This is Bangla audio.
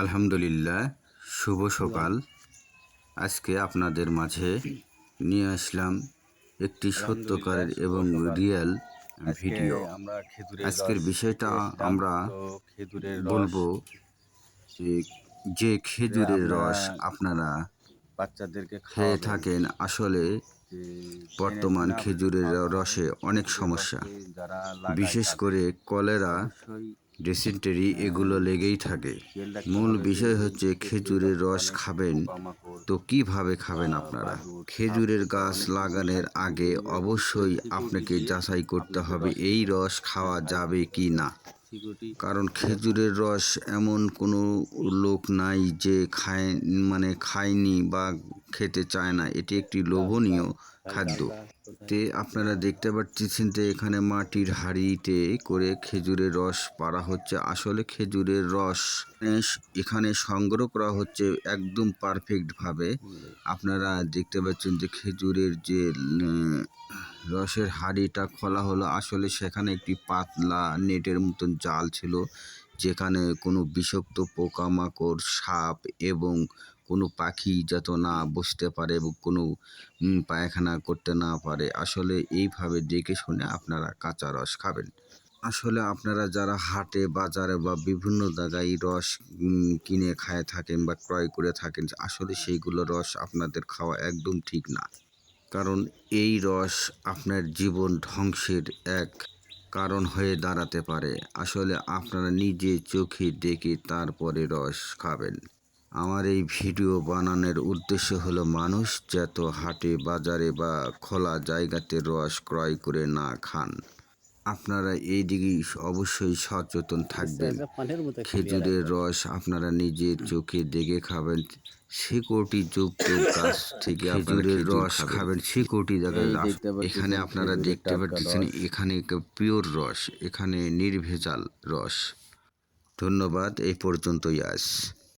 আলহামদুলিল্লাহ, শুভ সকাল। আজকে আপনাদের মাঝে নিয়ে আসলাম একটি সত্যকারের এবং রিয়েল ভিডিও। আজকের বিষয়টা আমরা বলব যে খেজুরের রস আপনারা বাচ্চাদেরকে খেয়ে থাকেন। আসলে বর্তমান খেজুরের রসে অনেক সমস্যা। বিশেষ করে কলেরা ডিসেন্টারি এগুলো লেগেই থাকে। মূল বিষয় হচ্ছে খেজুরের রস খাবেন। তো কীভাবে খাবেন আপনারা? খেজুরের গাছ লাগানোর আগে অবশ্যই আপনাকে যাচাই করতে হবে এই রস খাওয়া যাবে কি না। কারণ খেজুরের রস এমন কোনো লোক নাই যে খায় মানে খায়নি বা খেতে চায় না, এটি একটি লোভনীয় খাদ্য। তে আপনারা দেখতে পাচ্ছেন যে এখানে মাটির হাঁড়িতে করে খেজুরের রস পাড়া হচ্ছে। আসলে খেজুরের রস এখানে সংগ্রহ করা হচ্ছে একদম পারফেক্টভাবে আপনারা দেখতে পাচ্ছেন যে খেজুরের যে রসের হাঁড়িটা খোলা হলো, আসলে সেখানে একটি পাতলা নেটের মতন জাল ছিল, যেখানে কোনো বিষাক্ত পোকামাকড়, সাপ এবং কোনো পাখি যাতে না বসতে পারে কোনো পায়খানা করতে না পারে, আসলে এইভাবে দেখে শুনে আপনারা কাঁচা রস খাবেন। আসলে আপনারা যারা হাটে, বাজারে বা বিভিন্ন জায়গায় রস কিনে খায় থাকেন বা ক্রয় করে থাকেন, আসলে সেইগুলো রস আপনাদের খাওয়া একদম ঠিক না। কারণ এই রস আপনার জীবন ধ্বংসের এক কারণ হয়ে দাঁড়াতে পারে। আসলে আপনারা নিজে চোখে দেখে তারপরে রস খাবেন। আমার এই ভিডিও বানানোর উদ্দেশ্য হলো মানুষ যত হাটে বাজারে বা খোলা জায়গাতে রস ক্রয় করে না খান। আপনারা এই দিকে অবশ্যই সচেতন থাকবেন। খেজুরের রস আপনারা নিজের চোখে দেখে খাবেন। শিকড়টি যুক্ত গাছ থেকে খেজুরের রস খাবেন। এই এখানে আপনারা দেখতে পাচ্ছেন এখানে পিওর রস এখানে নির্ভেজাল রস। ধন্যবাদ এই পর্যন্তই আস